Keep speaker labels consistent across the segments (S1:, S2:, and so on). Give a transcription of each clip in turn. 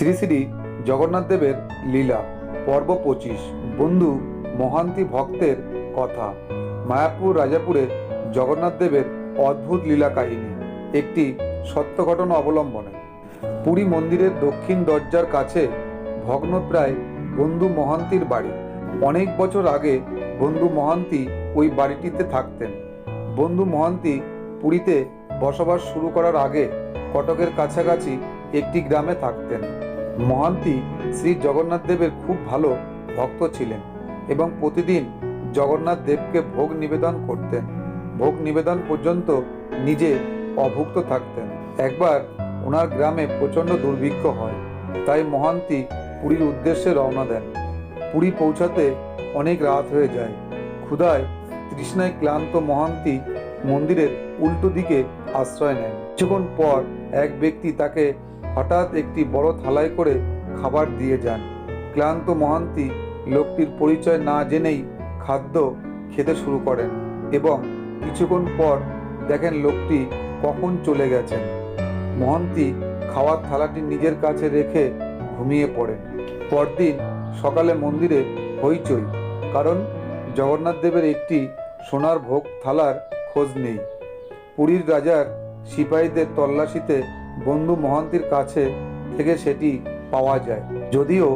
S1: শ্রী শ্রী জগন্নাথ দেবের লীলা পর্ব পঁচিশ বন্ধু মহান্তি ভক্তের কথা মায়াপুর রাজাপুরে জগন্নাথ দেবের অদ্ভুত লীলা কাহিনী একটি সত্য ঘটনা অবলম্বনে পুরী মন্দিরের দক্ষিণ দরজার কাছে ভগ্নপ্রায় বন্ধু মহান্তির বাড়ি অনেক বছর আগে বন্ধু মহান্তি ওই বাড়িটিতে থাকতেন বন্ধু মহান্তি পুরীতে বসবাস শুরু করার আগে কটকের কাছাকাছি একটি গ্রামে থাকতেন মহান্তি শ্রী জগন্নাথ দেবের খুব ভালো ভক্ত ছিলেন এবং প্রতিদিন জগন্নাথ দেবকে ভোগ নিবেদন করতেন ভোগ নিবেদন পর্যন্ত নিজে অভুক্ত থাকতেন একবার ওনার গ্রামে প্রচণ্ড দুর্ভিক্ষ হয় তাই মহান্তি পুরীর উদ্দেশ্যে রওনা দেন পুরী পৌঁছাতে অনেক রাত হয়ে যায় ক্ষুধায় তৃষ্ণায় ক্লান্ত মহান্তি মন্দিরের উল্টো দিকে আশ্রয় নেন কিছুক্ষণ পর এক ব্যক্তি তাকে হঠাৎ একটি বড় থালায় করে খাবার দিয়ে যান ক্লান্ত মহান্তি লোকটির পরিচয় না জেনেই খাদ্য খেতে শুরু করেন এবং কিছুক্ষণ পর দেখেন লোকটি কখন চলে গেছেন মহান্তি খাওয়ার থালাটি নিজের কাছে রেখে ঘুমিয়ে পড়ে পরদিন সকালে মন্দিরে হইচই কারণ জগন্নাথ দেবের একটি সোনার ভোগ থালার খোঁজ নেই পুরীর রাজার সিপাহীদের তল্লাশিতে বন্ধু মহান্তির কাছে থেকে সেটি পাওয়া যায় যদিও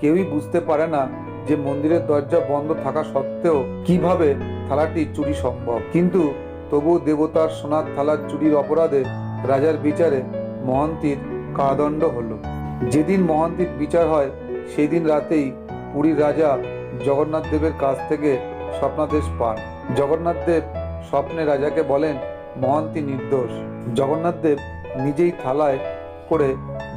S1: কেউই বুঝতে পারে না যে মন্দিরের দরজা বন্ধ থাকা সত্ত্বেও কিভাবে থালাটি চুরি সম্ভব কিন্তু তবু দেবতার সোনার থালার চুরির অপরাধে রাজার বিচারে মহান্তির কারাদণ্ড হল যেদিন মহান্তির বিচার হয় সেই দিন রাতেই পুরীর রাজা জগন্নাথ দেবের কাছ থেকে স্বপ্নাদেশ পান জগন্নাথ দেব স্বপ্নে রাজাকে বলেন মহান্তি নির্দোষ জগন্নাথ দেব নিজেই থালায় করে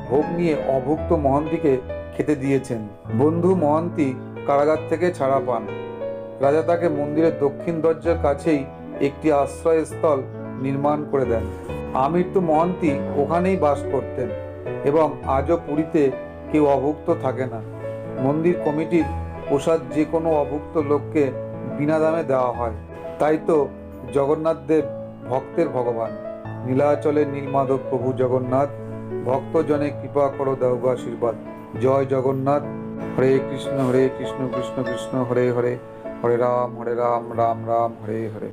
S1: ভোগ নিয়ে অভুক্ত মহান্তিকে খেতে দিয়েছেন বন্ধু মহান্তি কারাগার থেকে ছাড়া পান রাজা তাকে মন্দিরের দক্ষিণ দরজার কাছেই একটি আশ্রয়স্থল নির্মাণ করে দেন আমির তো মহান্তি ওখানেই বাস করতেন এবং আজও পুরীতে কেউ অভুক্ত থাকে না মন্দির কমিটির প্রসাদ যে কোনো অভুক্ত লোককে বিনা দামে দেওয়া হয় তাই তো জগন্নাথ দেব ভক্তের ভগবান নীলাচলে নীলমাধব প্রভু জগন্নাথ ভক্তজনে কৃপা করো দেওগ আশীর্বাদ জয় জগন্নাথ হরে কৃষ্ণ হরে কৃষ্ণ কৃষ্ণ কৃষ্ণ হরে হরে হরে রাম হরে রাম রাম রাম হরে হরে